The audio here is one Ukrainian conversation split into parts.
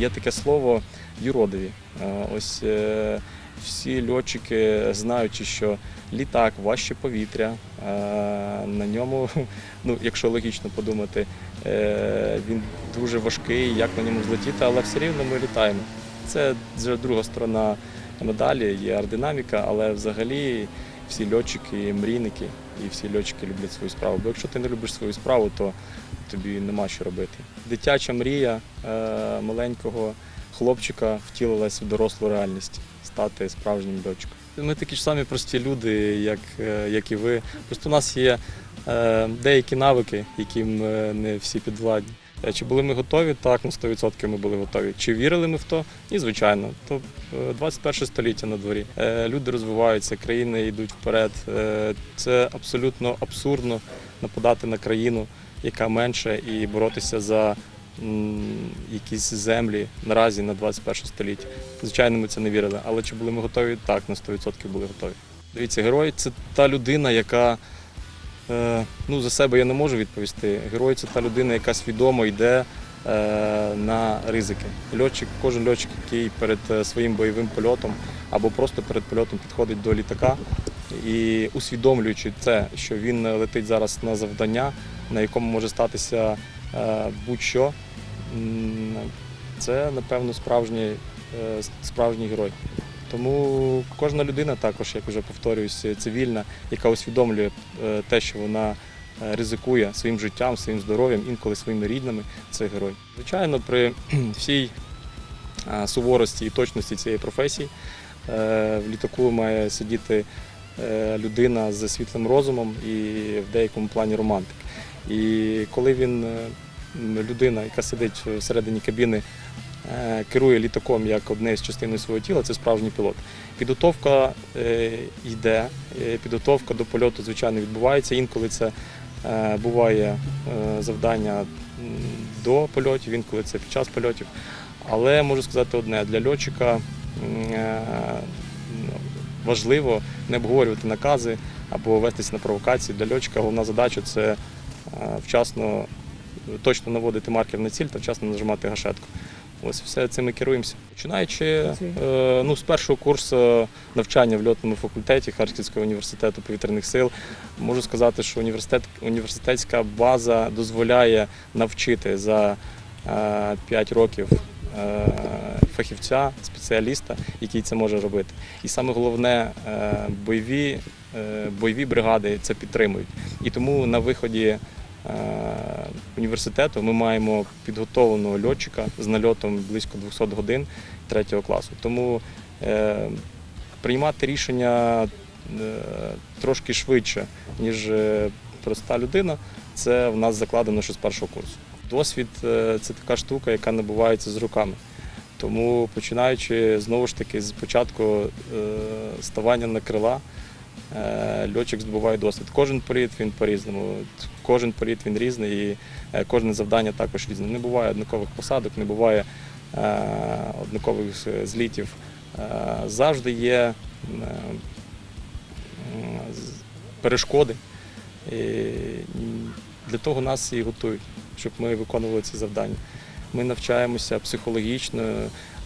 Є таке слово юродиві. Е, Ось е, всі льотчики, знаючи, що літак важче повітря, е, на ньому, ну, якщо логічно подумати, він дуже важкий, як на ньому злетіти, але все рівно ми літаємо. Це вже друга сторона медалі, є аеродинаміка, але взагалі всі льотчики, мрійники і всі льотчики люблять свою справу. Бо якщо ти не любиш свою справу, то тобі нема що робити. Дитяча мрія е, маленького хлопчика втілилась в дорослу реальність стати справжнім льотчиком. Ми такі ж самі прості люди, як, е, як і ви. Просто у нас є е, деякі навики, яким не всі підвладні. Е, Чи були ми готові? Так, на 100% ми були готові. Чи вірили ми в то? Ні, звичайно. То е, 21 століття на дворі. Е, Люди розвиваються, країни йдуть вперед. Е, Це абсолютно абсурдно нападати на країну, яка менше, і боротися за якісь землі наразі на 21 століття. Звичайно, ми це не вірили. Але чи були ми готові? Так, на 100% були готові. Дивіться, герой це та людина, яка Е, Ну, за себе я не можу відповісти. Герой це та людина, яка свідомо йде е, на ризики. Льотчик, кожен льотчик, який перед е, своїм бойовим польотом або просто перед польотом підходить до літака і усвідомлюючи це, що він летить зараз на завдання, на якому може статися е, будь-що, це, напевно, справжній, е, справжній герой. Тому кожна людина також, як вже повторююсь, цивільна, яка усвідомлює е, те, що вона е, ризикує своїм життям, своїм здоров'ям, інколи своїми рідними, це герой. Звичайно, при всій суворості і точності цієї професії е, в літаку має сидіти людина з світлим розумом і в деякому плані романтик. І коли він, людина, яка сидить всередині кабіни, керує літаком як одне з частин свого тіла, це справжній пілот. Підготовка е, йде, е, підготовка до польоту, звичайно, відбувається. Інколи це е, буває е, завдання до польотів, інколи це під час польотів. Але можу сказати одне: для льотчика е, важливо не обговорювати накази або вестися на провокації. Для льотчика головна задача це е, вчасно точно наводити маркер на ціль та вчасно нажимати гашетку. Ось все цим ми керуємося. Починаючи е, ну, з першого курсу навчання в льотному факультеті Харківського університету повітряних сил, можу сказати, що університет, університетська база дозволяє навчити за 5 років е, фахівця, спеціаліста, який це може робити. І саме головне, е, бойові, е, бойові бригади це підтримують. І тому на виході е, університету ми маємо підготовленого льотчика з нальотом близько 200 годин третього класу. Тому е, приймати рішення е, трошки швидше, ніж е, проста людина, це в нас закладено ще з першого курсу. Досвід е, це така штука, яка набувається з руками. Тому починаючи знову ж таки з початку е, ставання на крила, е, льотчик здобуває досвід. Кожен політ він по-різному, кожен політ він різний і е, кожне завдання також різне. Не буває однакових посадок, не буває е, однакових е, злітів. Е, Завжди є е, перешкоди. І для того нас і готують, щоб ми виконували ці завдання. Ми навчаємося психологічно,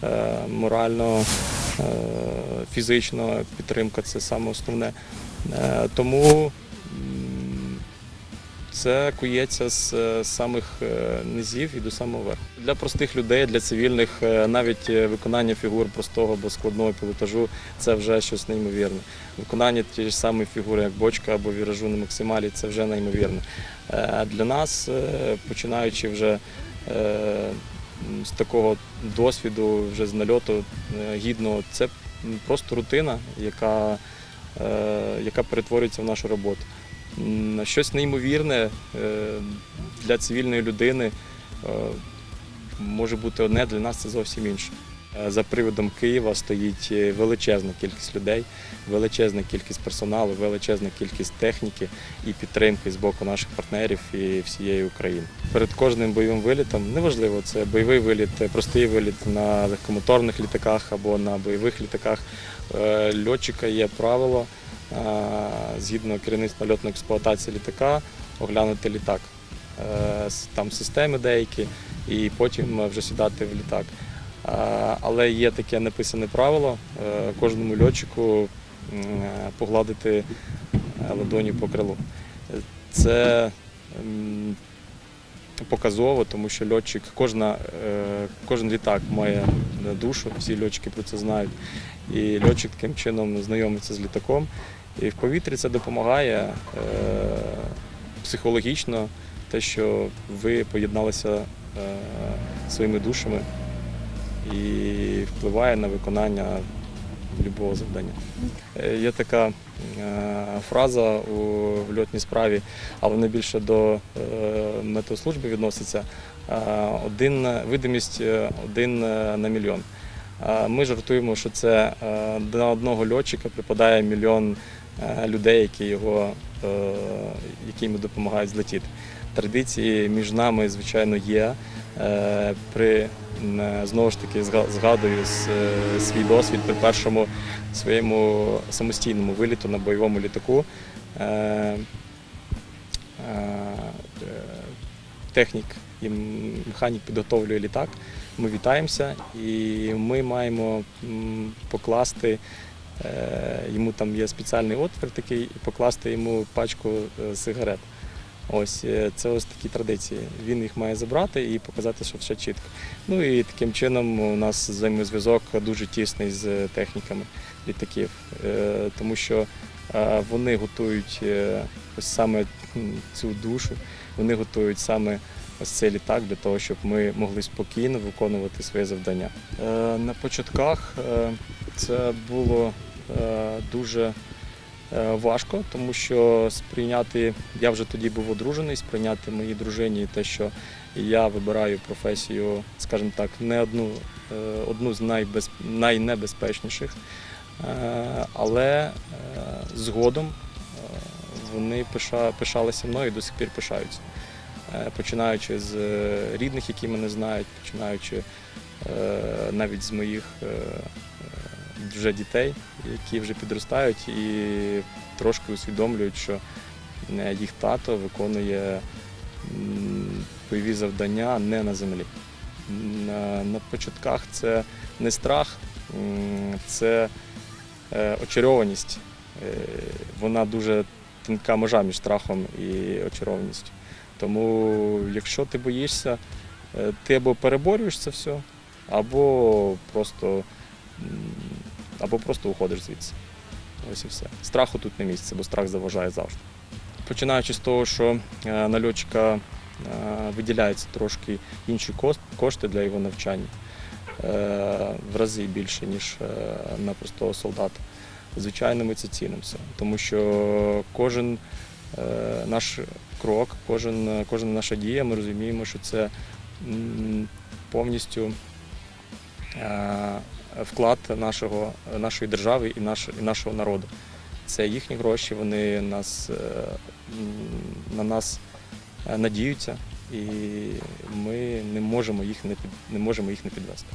е, морально, е, фізично підтримка це саме основне. Е, Тому це кується з е, самих низів і до самого верху. Для простих людей, для цивільних, навіть виконання фігур простого або складного пілотажу це вже щось неймовірне. Виконання тієї ж самої фігури, як бочка або віражу на максималі, це вже неймовірне. Е, Для нас, починаючи вже з такого досвіду, вже з нальоту е, гідного, це просто рутина, яка, е, яка перетворюється в нашу роботу. Щось неймовірне е, для цивільної людини може бути одне, для нас це зовсім інше. Е, За приводом Києва стоїть е, величезна кількість людей, величезна кількість персоналу, величезна кількість техніки і підтримки з боку наших партнерів і всієї України. Перед кожним бойовим вилітом, неважливо, це бойовий виліт, е, простий виліт на легкомоторних літаках або на бойових літаках. Льотчика є правило згідно керівництва льотної експлуатації літака оглянути літак. Там системи деякі, і потім вже сідати в літак. Е, Але є таке написане правило е, кожному льотчику е, погладити ладоні по крилу. Це показово, тому що льотчик, кожна, кожен літак має душу, всі льотчики про це знають. І льотчик таким чином знайомиться з літаком. І в повітрі це допомагає психологічно, те, що ви поєдналися своїми душами і впливає на виконання будь-якого завдання. Е, Є така е, фраза у льотній справі, а вона більше до е, метеослужби відноситься. Один видимість один на мільйон. Ми жартуємо, що це на одного льотчика припадає мільйон людей, які його які йому допомагають злетіти. Традиції між нами, звичайно, є. Е, При знову ж таки згадую е, свій досвід при першому своєму самостійному виліту на бойовому літаку. Е, е, е, Технік і механік підготовлює літак. Ми вітаємося і ми маємо покласти. е, Йому там є спеціальний отвір такий, покласти йому пачку е, сигарет. Ось е, це ось такі традиції. Він їх має забрати і показати, що все чітко. Ну і таким чином у нас взаємозв'язок дуже тісний з техніками літаків, Е, тому що е, вони готують е, ось саме цю душу, вони готують саме ось цей літак для того, щоб ми могли спокійно виконувати своє завдання. Е, На початках е, це було е, дуже е, важко, тому що сприйняти, я вже тоді був одружений, сприйняти моїй дружині те, що я вибираю професію, скажімо так, не одну, е, одну з найбез, найнебезпечніших, Е, але е, згодом е, вони пиша, пишалися мною і до сих пір пишаються. Е, Починаючи з е, рідних, які мене знають, починаючи е, навіть з моїх е, е, вже дітей, які вже підростають і трошки усвідомлюють, що е, їх тато виконує бойові завдання не на землі. На, на початках це не страх, це е, очарованість. Е, Вона дуже тонка межа між страхом і очарованістю. Тому, якщо ти боїшся, е, ти або переборюєш це все, або просто, або просто уходиш звідси. Ось і все. Страху тут не місце, бо страх заважає завжди. Починаючи з того, що е, на льотчика е, виділяються трошки інші кошти для його навчання е, в рази більше, ніж на простого солдата. Звичайно, ми це цінимося, тому що кожен наш крок, кожен, кожна наша дія, ми розуміємо, що це повністю вклад нашого, нашої держави і, наш, і нашого народу. Це їхні гроші, вони нас, е, на нас е, надіються, і ми не можемо їх не, під, не можемо їх не підвести.